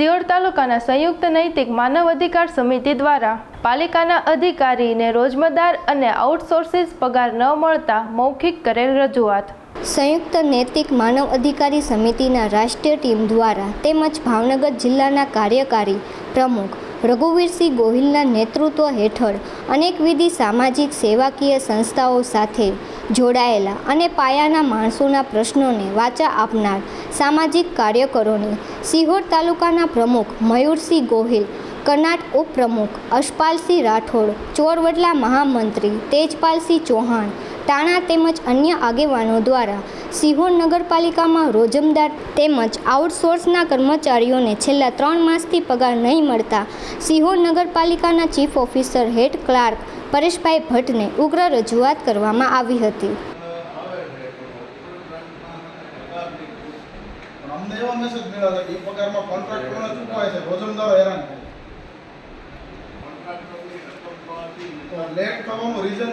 સિયોડ તાલુકાના સંયુક્ત નૈતિક માનવ અધિકાર સમિતિ દ્વારા પાલિકાના અધિકારીને રોજમદાર અને આઉટસોર્સિસ પગાર ન મળતા મૌખિક કરેલ રજૂઆત. સંયુક્ત નૈતિક માનવ અધિકારી સમિતિના રાષ્ટ્રીય ટીમ દ્વારા તેમજ ભાવનગર જિલ્લાના કાર્યકારી પ્રમુખ રઘુવીરસિંહ ગોહિલના નેતૃત્વ હેઠળ અનેકવિધિ સામાજિક સેવાકીય સંસ્થાઓ સાથે જોડાયેલા અને પાયાના માણસોના પ્રશ્નોને વાચા આપનાર સામાજિક કાર્યકરોને સિહોર તાલુકાના પ્રમુખ મયુરસિંહ ગોહિલ, કર્ણાટ ઉપપ્રમુખ અશપાલસિંહ રાઠોડ, ચોરવડલા મહામંત્રી તેજપાલસિંહ ચૌહાણ, ટાણા તેમજ અન્ય આગેવાનો દ્વારા સિહોર નગરપાલિકામાં રોજમદાર તેમજ આઉટસોર્સના કર્મચારીઓને છેલ્લા ત્રણ માસથી પગાર નહીં મળતા સિહોર નગરપાલિકાના chief officer head clerk Pareshbhai ભટ્ટને ઉગ્ર રજૂઆત કરવામાં આવી હતી. અમને એવો મેસેજ મળ્યો છે કે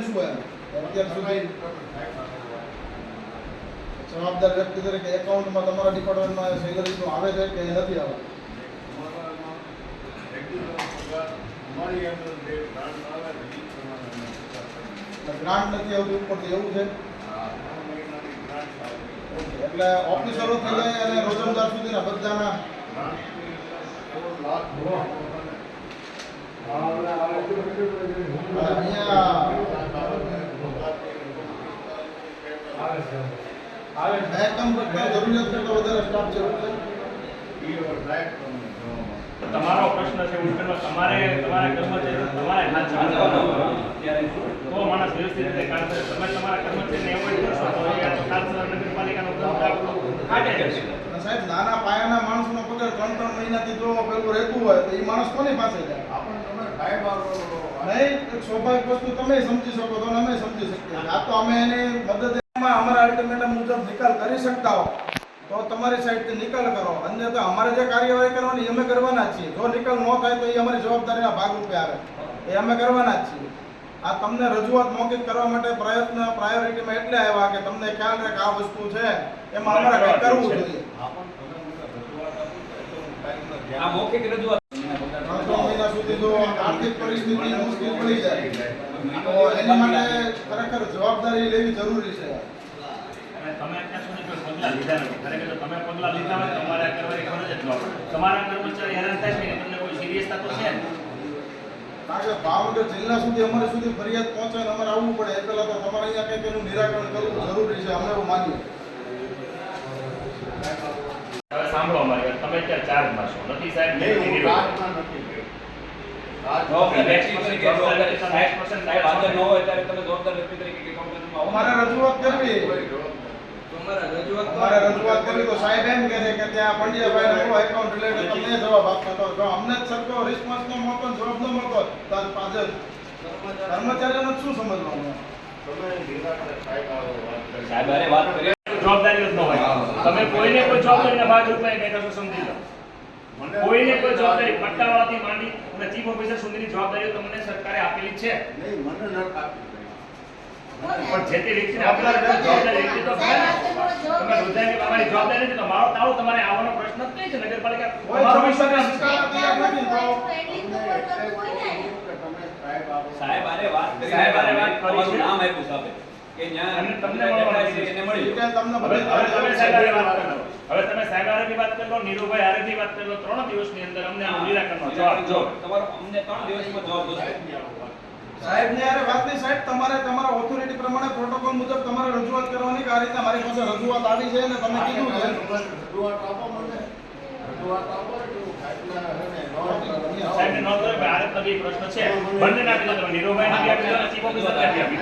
શું એમ? અત્યાર સુધી જવાબદાર વ્યક્તિ તરીકે એકાઉન્ટમાં તમારા ડિપાર્ટમેન્ટમાં સેલરીનું આવે છે કે નથી આવે ગ્રાન્ટ નથી આવતી પણ એવું છે? એટલે ઓફિસરો થઈ જાય અને રોજમદાર સુધીના બધાના અહીંયા મહેકમ કરતા જરૂરિયાત કરતા વધારે સ્ટાફ છે એવું છે. તમારો પ્રશ્ન છે ઉકેલનો તમારે તમારા કર્મચારી તમારે હાથ ચાલવાનો તો માણસ વ્યવસ્થિત રીતે કામ કરે તમે તમારા કર્મચારીને એવોઇડ કરશો. તો એ આ તો ખાસ નગરપાલિકાનો ખાટે જશે સાહેબ નાના પાયાના માણસનો પગાર ત્રણ ત્રણ મહિનાથી જો પેલું રહેતું હોય તો એ માણસ કોની પાસે જાય? નહીં એક સ્વાભાવિક વસ્તુ તમે સમજી શકો તો અમે સમજી શકીએ. આ તો અમે એની મદદ અમારા અલ્ટિમેટમ મુજબ નિકાલ કરી શકતા હો તો તમારી સાઈડથી નિકાલ કરો. અન્યથા અમારે જે કાર્યવાહી કરવાની અમે કરવાના છીએ. જો નિકાલ ન થાય તો એ અમારી જવાબદારીના ભાગરૂપે આવે. એ અમે કરવાના જ છીએ. આ તમને રજૂઆત મૌખિક કરવા માટે પ્રયત્ન પ્રાયોરિટીમાં એટલે આવ્યા કે તમને ખ્યાલ રહે કે આ વસ્તુ છે. એમાં અમારે કંઈક કરવું જોઈએ. આ મૌખિક રજૂઆત. ત્રણ ત્રણ મહિના સુધી જો આર્થિક પરિસ્થિતિ મુશ્કેલ પડી જાય તો એની માટે ખરેખર જવાબદારી લેવી જરૂરી છે. તમે અત્યાર સુધી કોઈ પગલાં લીધા નથી. ખરેખર તમે પગલાં લીધા હોય તો તમારે આ કરવાની ફરજ જ ન પડે તમારા કર્મચારી હેરાન થાય છે કે તમને કોઈ સિરિયસતા તો છે? કારણ કે ભાવનગર જિલ્લા સુધી અમારે સુધી ફરિયાદ પહોંચે અમારે આવવું પડે. એ પહેલાં તો તમારે અહીંયા કંઈક એનું નિરાકરણ કરવું જરૂરી છે. અમે એવું માનીએ. હવે સાંભળો અમારી તમે અત્યારે ચાર્જમાં છો. નથી સાહેબ? નથી. જવાબદાર વ્યક્તિ તરીકે જવાબદારી સાહેબ સાહેબ હાજર ન હોય ત્યારે તમે જવાબદાર વ્યક્તિ તરીકે કે અમારે રજૂઆત કરવી. અમારે રજૂઆત કરવી તો સાહેબ એમ કહે છે કે ત્યાં પંડ્યાભાઈ નો એકાઉન્ટ રિલેટેડ તમને જવાબ આપતા તો જો અમને જ સરખો રિસ્પોન્સ ન મળતો ને જવાબ ન મળતો તો આ પાછળ કર્મચારીઓને શું સમજવાનું? સાહેબ અરે વાત કરીએ જવાબદારી જ ન હોય. તમે કોઈને કોઈ જવાબદારીના ભાગ રૂપે કંઈ કરશો સમજી લો. કોઈને કોઈ જવાબદારી પટ્ટાવાળાથી માંડી અને ચીફ ઓફિસર સુધીની જવાબદારીઓ તમને સરકારે આપેલી છે. પણ જે તે વ્યક્તિને આપણે જવાબદારી વ્યક્તિ તો. તમે રોજાની તમારી જવાબદારી નથી તો મારો તાળો તમારે આવવાનો પ્રશ્ન જ નહીં છે નગરપાલિકા કોઈ તમારો નથી. સાહેબ અરે વાત કરી સાહેબ વાત કરી છે. નામ આપ્યું સાહેબ કે જ્યાં તમને એને મળી તમને હવે તમે સાહેબ વાત કરો. હવે તમે સાહેબ હારે વાત કરી લો નીરુભાઈ બી વાત કરી લો ત્રણ દિવસની અંદર અમને નિરાકરણનો જવાબ જો તમારો અમને ત્રણ દિવસમાં જવાબ જોશે સાહેબ ને અરે વાત નહીં સાહેબ તમારે તમારા ઓથોરિટી પ્રમાણે પ્રોટોકોલ મુજબ તમારે રજૂઆત કરવાની કે આ રીતે મારી પાસે રજૂઆત આવી છે અને તમે કીધું છે. રજૂઆત આપો કરો. કે આ રીતનો બી પ્રશ્ન છે. આપી તમે. આપી દો ચીફ આપી દો. આપી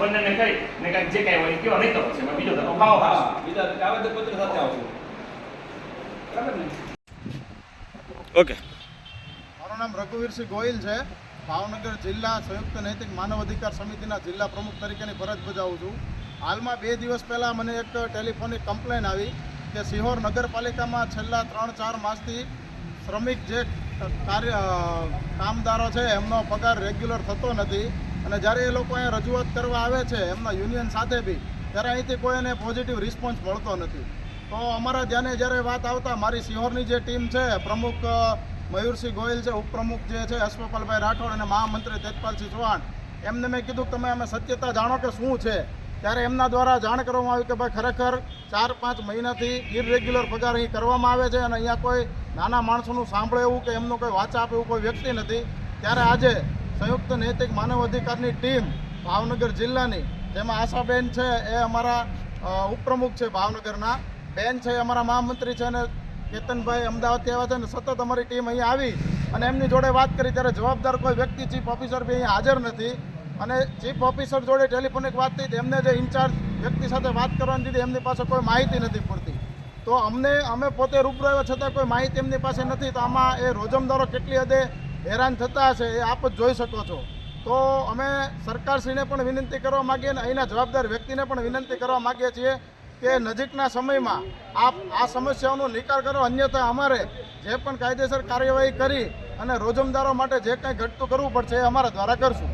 બંને કહી ને કાંઈક જે કાંઈ હોય એ નહીં તો પછી બીજો ધક્કો ખાવો હા બીજા આવેદનપત્ર સાથે આવજો. બરાબર ને? મારું નામ રઘુવીરસિંહ ગોહિલ છે. ભાવનગર જિલ્લા સંયુક્ત નૈતિક માનવ અધિકાર સમિતિના જિલ્લા પ્રમુખ તરીકેની ફરજ બજાવું છું. હાલમાં બે દિવસ પહેલાં મને એક ટેલિફોનિક કમ્પ્લેન આવી કે સિહોર નગરપાલિકામાં છેલ્લા ત્રણ ચાર માસથી શ્રમિક જે કાર્ય કામદારો છે, એમનો પગાર રેગ્યુલર થતો નથી અને જ્યારે એ લોકો અહીંયા રજૂઆત કરવા આવે છે, એમના યુનિયન સાથે બી, ત્યારે અહીંથી કોઈ એને પોઝિટિવ રિસ્પોન્સ મળતો નથી. તો અમારા ધ્યાને જ્યારે વાત આવતા, મારી સિહોરની જે ટીમ છે, પ્રમુખ મયુરસિંહ ગોયલ છે, ઉપપ્રમુખ જે છે, અશ્વપાલભાઈ રાઠોડ અને મહામંત્રી તેજપાલસિંહ ચૌહાણ. એમને મેં કીધું તમે અમે સત્યતા જાણો કે શું છે? ત્યારે એમના દ્વારા જાણ કરવામાં આવી કે ભાઈ ખરેખર ચાર પાંચ મહિનાથી ઇરેગ્યુલર પગાર અહીં કરવામાં આવે છે અને અહીંયા કોઈ નાના માણસોનું સાંભળે એવું કે એમનું કોઈ વાચા આપે એવું કોઈ વ્યક્તિ નથી. ત્યારે આજે સંયુક્ત નૈતિક માનવ અધિકારની ટીમ ભાવનગર જિલ્લાની, જેમાં આશાબેન છે એ અમારા ઉપપ્રમુખ છે ભાવનગરના, બેન છે અમારા મહામંત્રી છે અને કેતનભાઈ અમદાવાદથી આવ્યા છે અને સતત અમારી ટીમ અહીંયા આવી અને એમની જોડે વાત કરી ત્યારે જવાબદાર કોઈ વ્યક્તિ ચીફ ઓફિસર બી અહીંયા હાજર નથી. અને ચીફ ઓફિસર જોડે ટેલિફોનિક વાત થઈ એમને જે ઇન્ચાર્જ વ્યક્તિ સાથે વાત કરવાની દીધી, એમની પાસે કોઈ માહિતી નથી પડતી તો અમને, અમે પોતે રૂબરૂ છતાં કોઈ માહિતી એમની પાસે નથી. તો આમાં એ રોજમદારો કેટલી હદે હેરાન થતા હશે એ આપ જ જોઈ શકો છો. તો અમે સરકારશ્રીને પણ વિનંતી કરવા માગીએ અને અહીંના જવાબદાર વ્યક્તિને પણ વિનંતી કરવા માગીએ છીએ કે નજીકના સમયમાં આપ આ સમસ્યાઓનો નિકાલ કરો. અન્યથા અમારે જે પણ કાયદેસર કાર્યવાહી કરી અને રોજમદારો માટે જે કંઈ ઘટતું કરવું પડશે એ અમારા દ્વારા કરશું.